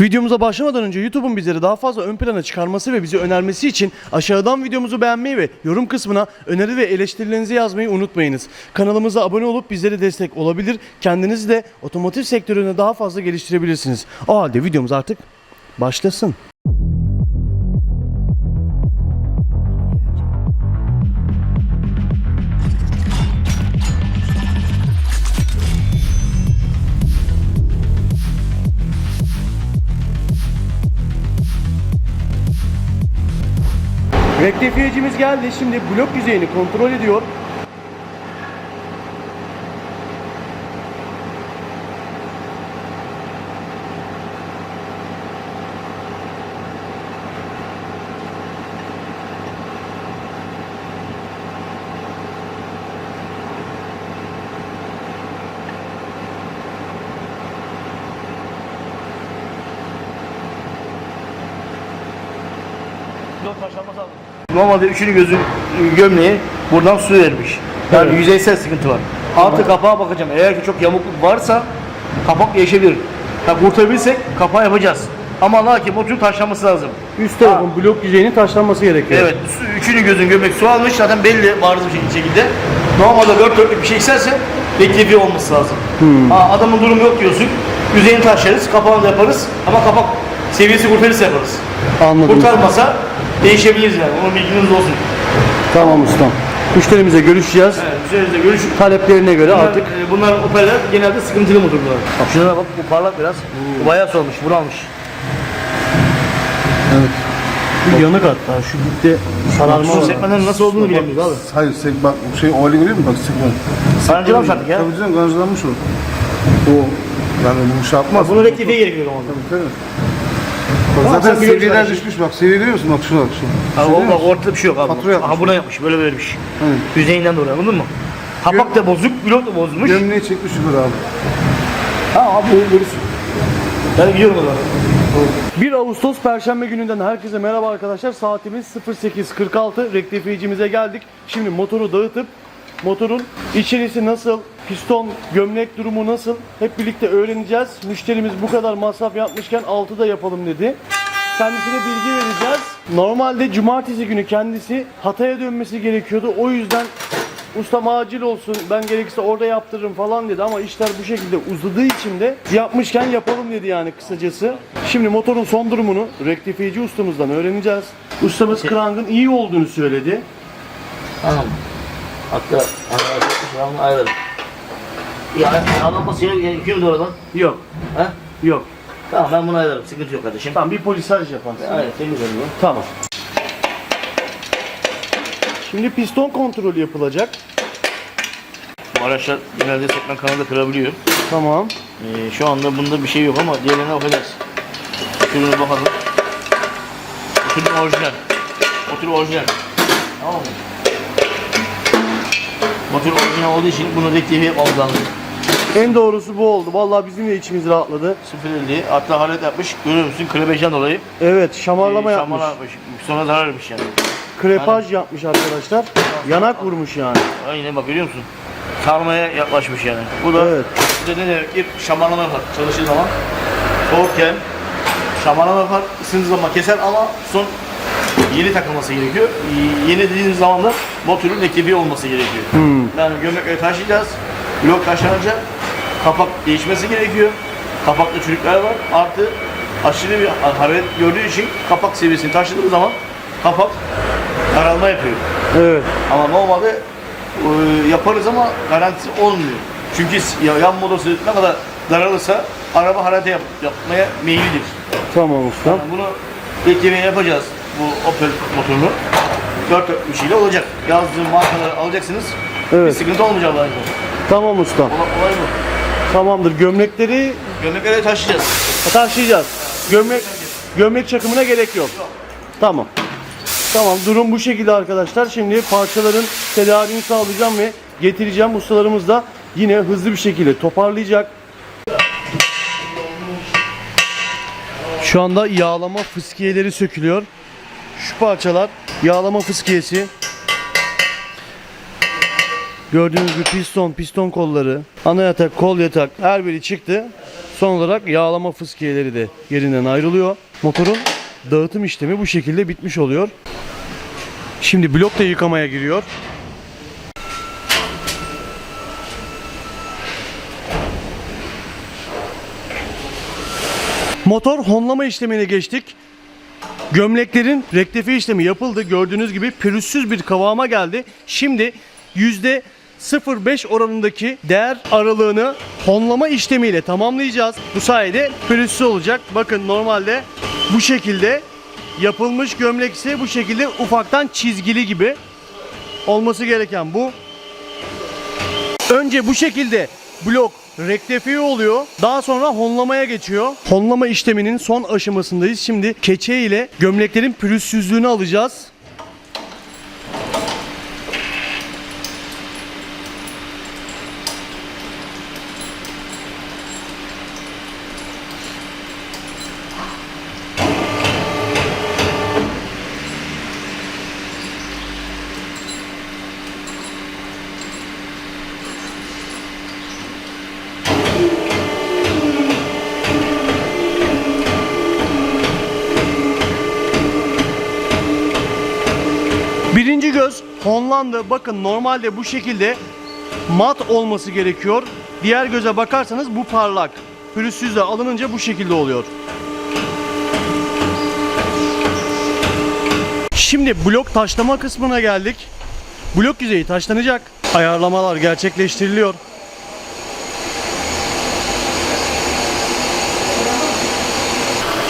Videomuza başlamadan önce YouTube'un bizleri daha fazla ön plana çıkarması ve bizi önermesi için aşağıdan videomuzu beğenmeyi ve yorum kısmına öneri ve eleştirilerinizi yazmayı unutmayınız. Kanalımıza abone olup bizlere destek olabilir. Kendinizi de otomotiv sektöründe daha fazla geliştirebilirsiniz. O halde videomuz artık başlasın. Rektifiyecimiz geldi. Şimdi blok yüzeyini kontrol ediyor. Normalde üçünü gözün gömleği buradan su vermiş. Yani Evet. yüzeysel sıkıntı var. Altı kapağa bakacağım. Eğer ki çok yamukluk varsa kapak değişebilir. Ya kurtarabilirsek kapağı yapacağız. Ama lakin motorun taşlanması lazım. Üst tarafın blok yüzeyinin taşlanması gerekiyor. Evet, su, üçünü gözün gömlek su almış zaten belli bariz bir şekilde. Normalde dört dörtlük bir şey isterse rektifiye olması lazım. Ha, adamın durumu yok diyorsun. Yüzeyini taşlarız, kapağını da yaparız ama kapak seviyesi kurtarırsa yaparız. Anladım. Kurtarmasa değişebiliriz yani. Onun bilginiz olsun. Tamam ustam. Müşterimize görüşeceğiz. Evet, üzerinizde görüşün. Taleplerine göre Bunlar, artık e, bunlar Opel'ler genelde sıkıntılı motorlar. Bak şuna bak bu parlak biraz. Bu bayağı solmuş, vuralmış. bir yanık hatta şu dipte sararma var. sekmeden nasıl olduğunu bilemiyoruz abi. Hayır sek bak bu şey ovali görüyor musun bak sekmen. Sancılamış artık ya. Tabii canım ganajlanmış o. O yani bu şey yapmaz. Bunu rektifiye gerekiyor ama. Tabii. Bak zaten sen biliyorsun şeyi. düşmüş bak seviye görüyor musun bak şuna bak şu. Abi o, bak ortada bir şey yok abi. Fatura yapmış. Aha buna yapmış, böyle böylemiş. Evet. Yüzeyinden dolayı anladın mı? Kapak da bozuk, blok da bozulmuş. Gömleği çekmiş yukarı abi. Ha abi bu görürsün. Ben gidiyorum o zaman. 1 Ağustos Perşembe gününden herkese merhaba arkadaşlar. Saatimiz 08.46. Rektifiyecimize geldik. Şimdi motoru dağıtıp motorun içerisi nasıl, piston, gömlek durumu nasıl hep birlikte öğreneceğiz. Müşterimiz bu kadar masraf yapmışken 6'da yapalım dedi. Kendisine bilgi vereceğiz. Normalde cumartesi günü kendisi Hatay'a dönmesi gerekiyordu. O yüzden ustam acil olsun ben gerekirse orada yaptırırım falan dedi ama işler bu şekilde uzadığı için de yapmışken yapalım dedi yani kısacası. Şimdi motorun son durumunu rektifiyici ustamızdan öğreneceğiz. Ustamız krangın iyi olduğunu söyledi. Tamam. Hatta ben bunu ayarladım. Ya sağlanması gerekiyor mu oradan? Yok, Ha? yok. Tamam ben bunu ayarlarım. Sıkıntı yok kardeşim. Tamam bir polisaj yaparsın. Evet, temiz oluyor. Tamam. Şimdi piston kontrolü yapılacak. Bu araçlar genelde sekmen kanalı kırabiliyor. Tamam. Ee, şu anda bunda bir şey yok ama diğerlerine bakacağız. Şuruna bakalım. Otur orijinal. Otur orijinal. Tamam mı? Motor orijinal olduğu için bunu rektifiye lazım. En doğrusu bu oldu. Vallahi bizim de içimiz rahatladı. 050 hatta haret yapmış. Görüyor musun? Klebejden dolayı. Evet, şamarlama Ee, yapmış. şamala yapmış. Sonra zarar vermiş yani. Krepaj yapmış arkadaşlar. Yanak vurmuş yani. Aynen bak görüyor musun? Sarmaya yaklaşmış yani. Bu da Evet. bu da ne demek ki şamarlama yapar çalışır zaman. Soğukken şamarlama yapar, ısındığı zaman keser ama son yeni takılması gerekiyor. Yeni dediğimiz zaman da motorun rektifiye olması gerekiyor. Hmm. Yani gömlekleri taşıyacağız. Blok taşlanacak. Kapak değişmesi gerekiyor. Kapakta çürükler var. Artı aşırı bir hararet gördüğü için kapak seviyesini taşıdığı zaman kapak daralma yapıyor. Evet. Ama normalde e, yaparız ama garantisi olmuyor. Çünkü yan modosu ne kadar daralırsa araba harete yap- yapmaya meyillidir. Tamam ustam. Yani bunu beklemeye yapacağız bu Opel motorunu. Dört dört bir şeyle olacak. Yazdığım markaları alacaksınız. Bir Evet. sıkıntı olmayacak izniyle. Tamam ustam. Olay, olay bu. Tamamdır. Gömlekleri Gömlekleri taşıyacağız. taşıyacağız. Gömlek gömlek çakımına gerek yok. Tamam. Tamam durum bu şekilde arkadaşlar. Şimdi parçaların tedariğini sağlayacağım ve getireceğim. Ustalarımız da yine hızlı bir şekilde toparlayacak. Şu anda yağlama fıskiyeleri sökülüyor. Şu parçalar yağlama fıskiyesi. Gördüğünüz gibi piston, piston kolları, ana yatak, kol yatak her biri çıktı. Son olarak yağlama fıskiyeleri de yerinden ayrılıyor. Motorun dağıtım işlemi bu şekilde bitmiş oluyor. Şimdi blok da yıkamaya giriyor. Motor honlama işlemine geçtik. Gömleklerin rektifi işlemi yapıldı. Gördüğünüz gibi pürüzsüz bir kıvama geldi. Şimdi yüzde 0.5 oranındaki değer aralığını honlama işlemiyle tamamlayacağız. Bu sayede pürüzsüz olacak. Bakın normalde bu şekilde yapılmış gömlek ise bu şekilde ufaktan çizgili gibi olması gereken bu. Önce bu şekilde blok rektifiye oluyor. Daha sonra honlamaya geçiyor. Honlama işleminin son aşamasındayız. Şimdi keçe ile gömleklerin pürüzsüzlüğünü alacağız. Göz honlandı. Bakın normalde bu şekilde mat olması gerekiyor. Diğer göze bakarsanız bu parlak. Pürüzsüz de alınınca bu şekilde oluyor. Şimdi blok taşlama kısmına geldik. Blok yüzeyi taşlanacak. Ayarlamalar gerçekleştiriliyor.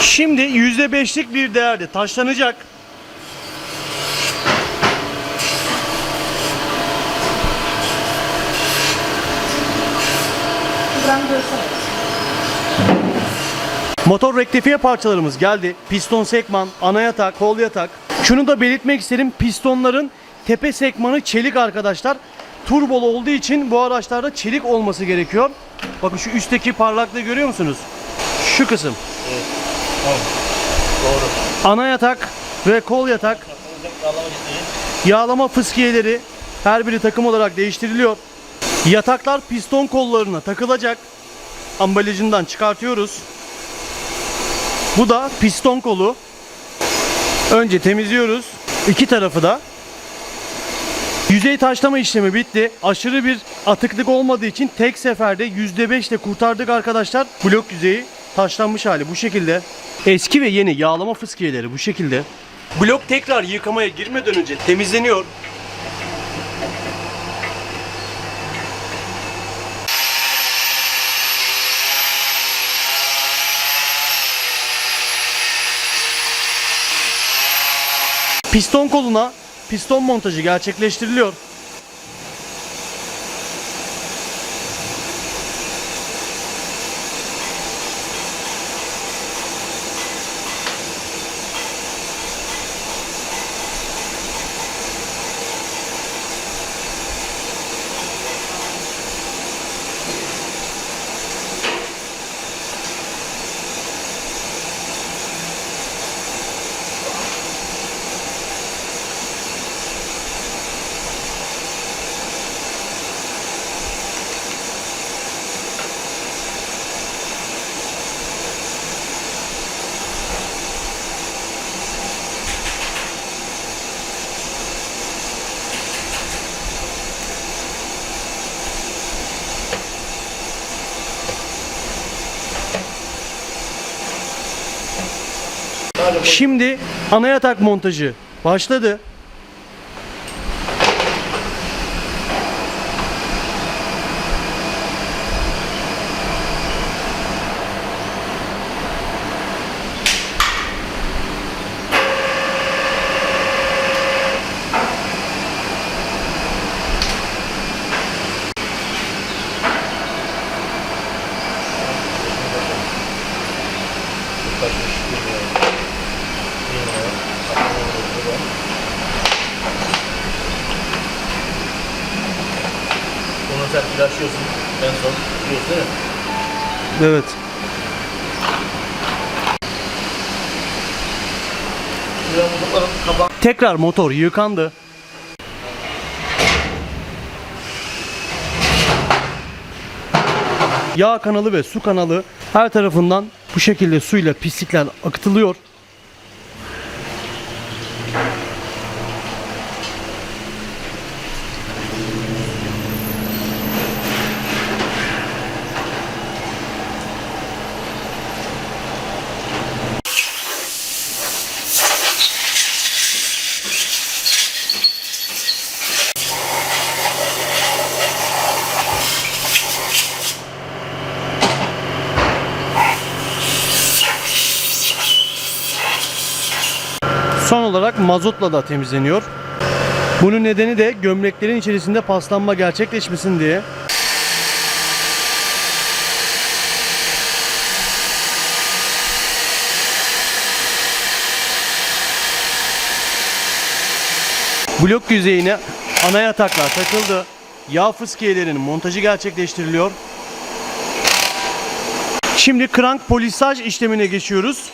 Şimdi %5'lik bir değerde taşlanacak. Motor rektifiye parçalarımız geldi. Piston sekman, ana yatak, kol yatak. Şunu da belirtmek isterim. Pistonların tepe sekmanı çelik arkadaşlar. Turbolu olduğu için bu araçlarda çelik olması gerekiyor. Bakın şu üstteki parlaklığı görüyor musunuz? Şu kısım. Doğru. Ana yatak ve kol yatak. Yağlama fıskiyeleri her biri takım olarak değiştiriliyor. Yataklar piston kollarına takılacak. Ambalajından çıkartıyoruz. Bu da piston kolu. Önce temizliyoruz. İki tarafı da. Yüzey taşlama işlemi bitti. Aşırı bir atıklık olmadığı için tek seferde %5 ile kurtardık arkadaşlar. Blok yüzeyi taşlanmış hali bu şekilde. Eski ve yeni yağlama fıskiyeleri bu şekilde. Blok tekrar yıkamaya girmeden önce temizleniyor. Piston koluna piston montajı gerçekleştiriliyor. Şimdi ana yatak montajı başladı. Flaşlıyorsun en son. Biliyorsun değil mi? Evet. Tekrar motor yıkandı. Yağ kanalı ve su kanalı her tarafından bu şekilde suyla pislikler akıtılıyor. Olarak mazotla da temizleniyor. Bunun nedeni de gömleklerin içerisinde paslanma gerçekleşmesin diye. Blok yüzeyine ana yataklar takıldı. Yağ fıskiyelerinin montajı gerçekleştiriliyor. Şimdi krank polisaj işlemine geçiyoruz.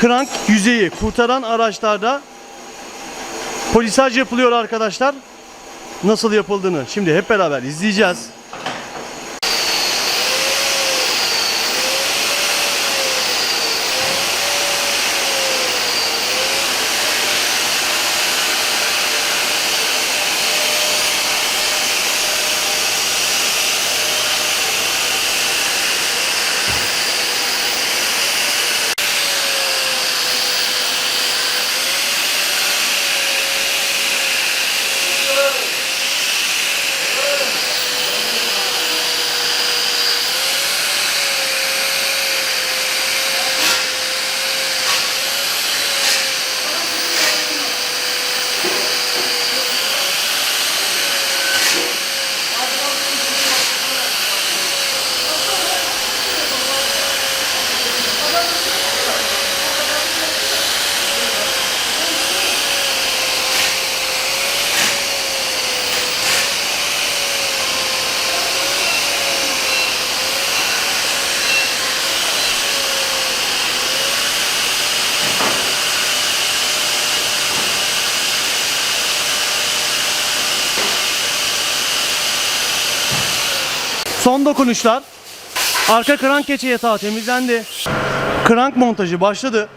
Krank yüzeyi kurtaran araçlarda polisaj yapılıyor arkadaşlar. Nasıl yapıldığını şimdi hep beraber izleyeceğiz. Son dokunuşlar. Arka krank keçe yatağı temizlendi. Krank montajı başladı.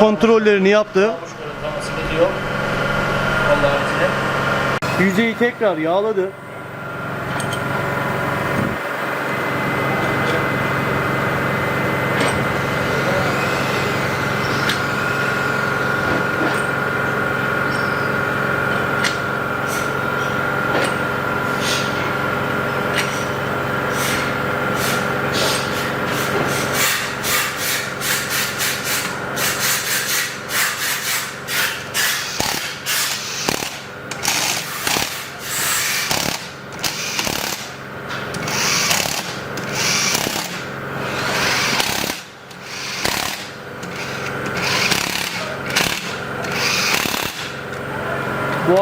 Kontrollerini yaptı. Yüzeyi tekrar yağladı.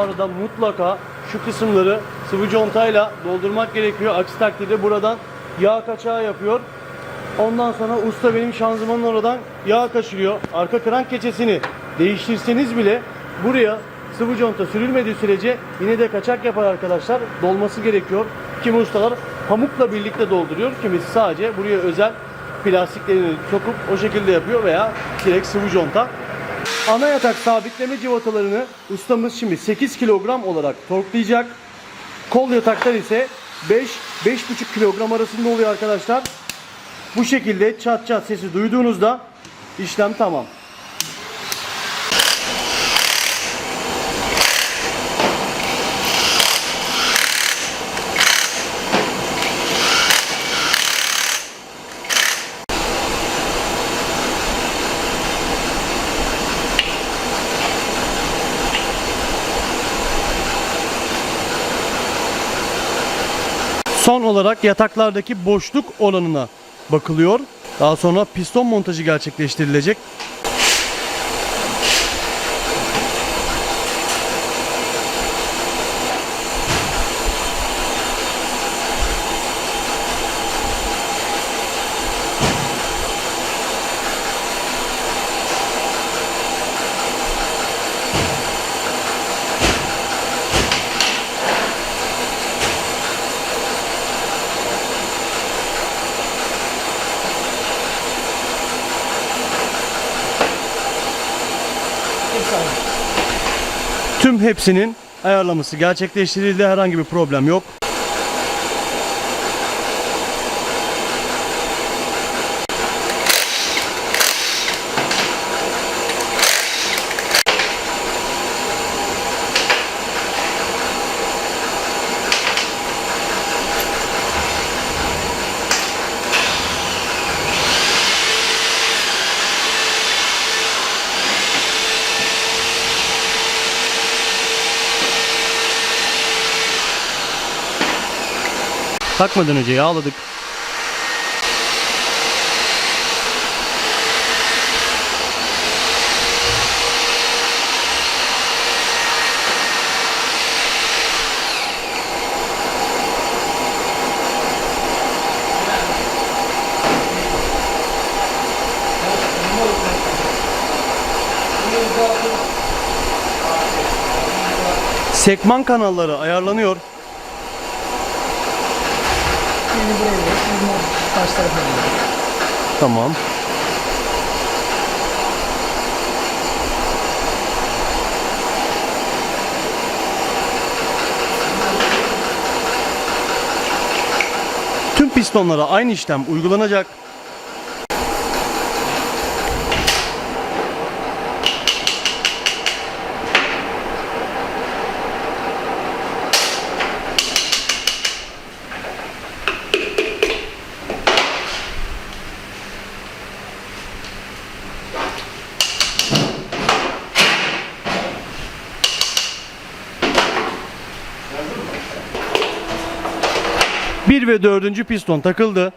Arada mutlaka şu kısımları sıvı contayla doldurmak gerekiyor. Aksi takdirde buradan yağ kaçağı yapıyor. Ondan sonra usta benim şanzımanın oradan yağ kaçırıyor. Arka krank keçesini değiştirseniz bile buraya sıvı conta sürülmediği sürece yine de kaçak yapar arkadaşlar. Dolması gerekiyor. Kimi ustalar pamukla birlikte dolduruyor. Kimisi sadece buraya özel plastiklerini sokup o şekilde yapıyor veya direkt sıvı conta. Ana yatak sabitleme civatalarını ustamız şimdi 8 kilogram olarak torklayacak. Kol yataklar ise 5-5,5 kilogram arasında oluyor arkadaşlar. Bu şekilde çat çat sesi duyduğunuzda işlem tamam. Son olarak yataklardaki boşluk oranına bakılıyor. Daha sonra piston montajı gerçekleştirilecek. Tüm hepsinin ayarlaması gerçekleştirildi. Herhangi bir problem yok. Takmadan önce yağladık. Sekman kanalları ayarlanıyor. Yeni buraya gidiyoruz. Yeni karşı tarafa gidiyoruz. Tamam. Tüm pistonlara aynı işlem uygulanacak. Bir ve dördüncü piston takıldı.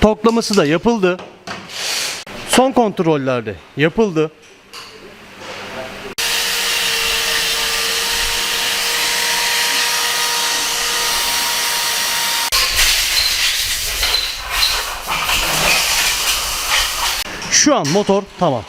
Toklaması da yapıldı. Son kontrollerde yapıldı. Şu an motor tamam.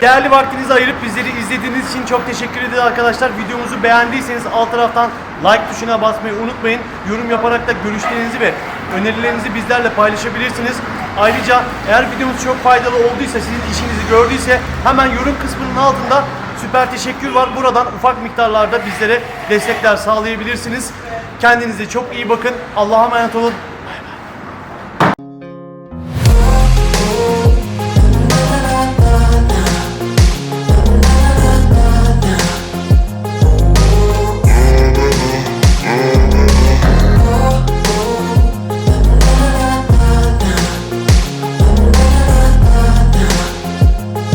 Değerli vaktinizi ayırıp bizleri izlediğiniz için çok teşekkür ederiz arkadaşlar. Videomuzu beğendiyseniz alt taraftan like tuşuna basmayı unutmayın. Yorum yaparak da görüşlerinizi ve önerilerinizi bizlerle paylaşabilirsiniz. Ayrıca eğer videomuz çok faydalı olduysa, sizin işinizi gördüyse hemen yorum kısmının altında süper teşekkür var. Buradan ufak miktarlarda bizlere destekler sağlayabilirsiniz. Kendinize çok iyi bakın. Allah'a emanet olun.